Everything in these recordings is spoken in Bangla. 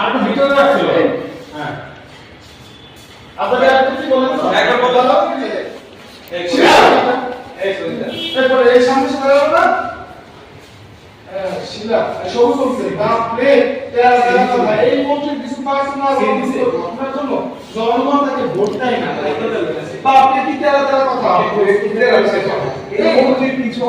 আর ভিতরে রাখছিল হ্যাঁ। আপনাদের আর কিছু বলেন তো? একবার বলো এই এই সুবিধা এরপরে এই সামনে সামনে গেল না হ্যাঁ, শিলা সবুজ করছে বাপরে তেরা তেরা কথা এই মন্ত্রী কিছু পাচ্ছে না আপনার জন্য। জনগণ তাকে ভোট দেয় না। বাপরে কি তেরা তেরা কথা এই মন্ত্রীর কিছু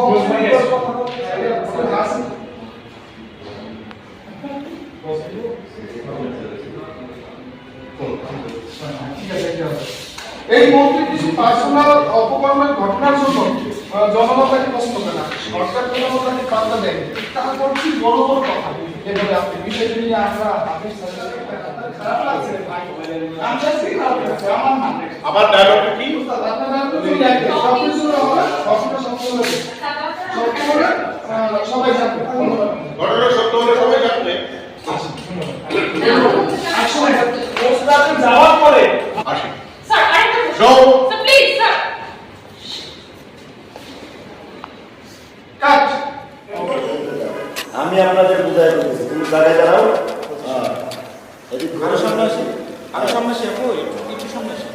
এই মন্ত্রী কিছু পার্সোনাল অপকর্মের ঘটনার জন্য জনগণ তাকে পছন্দ করে না। সরকার কোনো তাকে পাত্তা দেয়। তারপর কি বড় বড় কথা এভাবে আপনি বিষয়টি নিয়ে আমরা হাফিজ আমার আবার ডায়লগটা কি সবাই জানবে ঘটনা সত্য হলে সবাই জানবে যাওয়ার পরে আসি স্যার আরেকটা প্রশ্ন। Go. স্যার প্লিজ স্যার কাজ আমি আপনাদের বুঝাই বলতেছি তুমি জায়গায় দাঁড়াও। হ্যাঁ। এদিক আরও সামনে আসি? আরও সামনে আসি আপু? একটু সামনে আসি।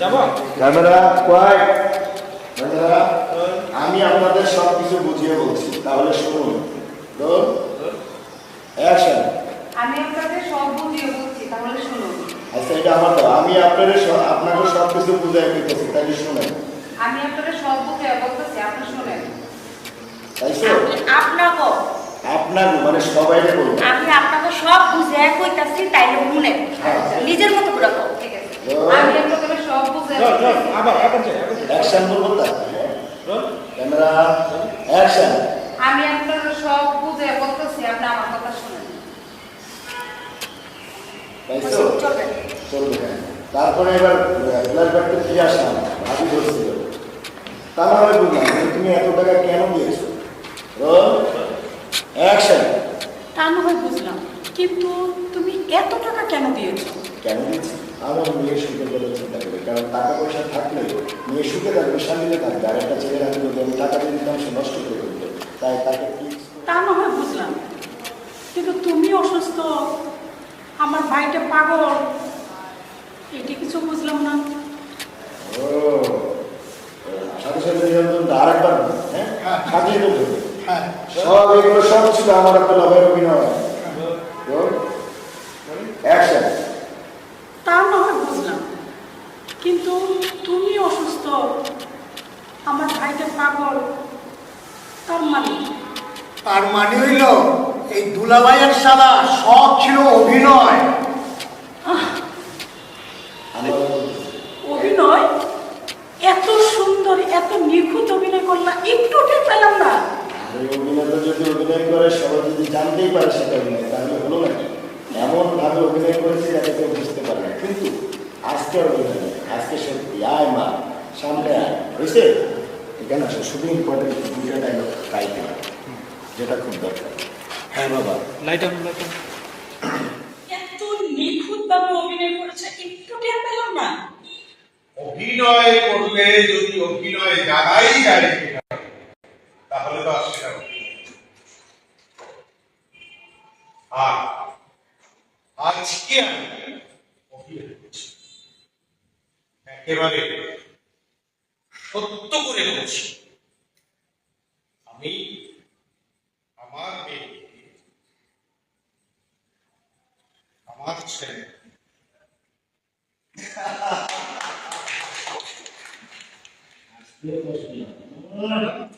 যাব? ক্যামেরা কোয়াইট ক্যামেরা আমি আপনাদের সব কিছু বুঝিয়ে বলছি। তাহলে শুনুন। আমি আপনাদের সব বুঝিয়ে বলছি। তাহলে শুনুন আচ্ছা এটা আমার দাও। আমি আপনাদের আপনাকে সব কিছু বুঝাই পেতেছি তাইলে শুনেন। আমি আপনাদের সব বুঝিয়ে বলতেছি আপনি শুনেন। তাই আপনাকে আপনাকে মানে সবাইকে বলব। আমি আপনাকে সব বুঝিয়ে কইতাছি তাইলে শুনেন। হ্যাঁ। নিজের মতো করে কও, ঠিক আছে? আমি আপনাদের সব বুঝিয়ে রোল রোল বলতেছি। আবার আবার যাই আবার যাই অ্যাকশন বলব তা? ক্যামেরা অ্যাকশন আমি আপনাদের সব বুঝিয়ে বলতেছি আপনি আমার কথা শুনেন। তাই চলবে। চলবে। তারপরে এবার ফ্ল্যাশব্যাকটা ফিরে আসলাম ভাবি ধরছিল তা না হয় বুঝলাম তুমি এত টাকা কেন দিয়েছ? অ্যাকশন তা না হয় বুঝলাম কিন্তু তুমি এত টাকা কেন দিয়েছ? কেন দিচ্ছি আমার মেয়ে সুখে বলে চিন্তা করি কারণ টাকা পয়সা থাকলে মেয়ে সুখে থাকবে শান্তিতে থাকবে আর একটা ছেলে রাখলে আমি টাকা দিয়ে দিতাম সে নষ্ট করে ফেলবে তাই তাকে তা না হয় বুঝলাম কিন্তু তুমি অসুস্থ আমার ভাইটা পাগল এটি কিছু বুঝলাম না। ও সাথে সাথে আরেকবার হ্যাঁ? সাজিয়ে দেবো হ্যাঁ। সব এগুলো সব ছিল আমার একটা লবের অভিনয়। অ্যাকশন। তা না হয় বুঝলাম। কিন্তু তুমি অসুস্থ আমার ভাইটা পাগল। তার মানে? তার মানে হইল এই দুলাভাইয়ের সাদা সব ছিল অভিনয় এত সুন্দর এত নিখুঁত অভিনয় করলাম একটু টের পেলাম না আর এই অভিনেতা যদি অভিনয় করে সবাই যদি জানতেই পারে সেটা অভিনয় তাহলে হলো নাকি এমন ভাবে অভিনয় করেছে যাতে কেউ বুঝতে পারে না। কিন্তু আজকে অভিনয় আজকে সত্যি আয় মা সামনে আয়। হয়েছে? এখানে আসো শুধু ইম্পর্টেন্ট দুইটা ডায়লগ গাইতে হবে যেটা খুব দরকার। হ্যাঁ বাবা লাইট অন লাইট অন এত নিখুঁতভাবে অভিনয় করেছে একটু টের পেলাম না। অভিনয় করলে যদি অভিনয় জানাই যায় তাহলে তো আর সেটা হবে না। আর আজকে আমি অভিনয় করছি একেবারে সত্য করে বলছি। আমি আমার মেয়েকে, আমার ছেলে আপনারা তো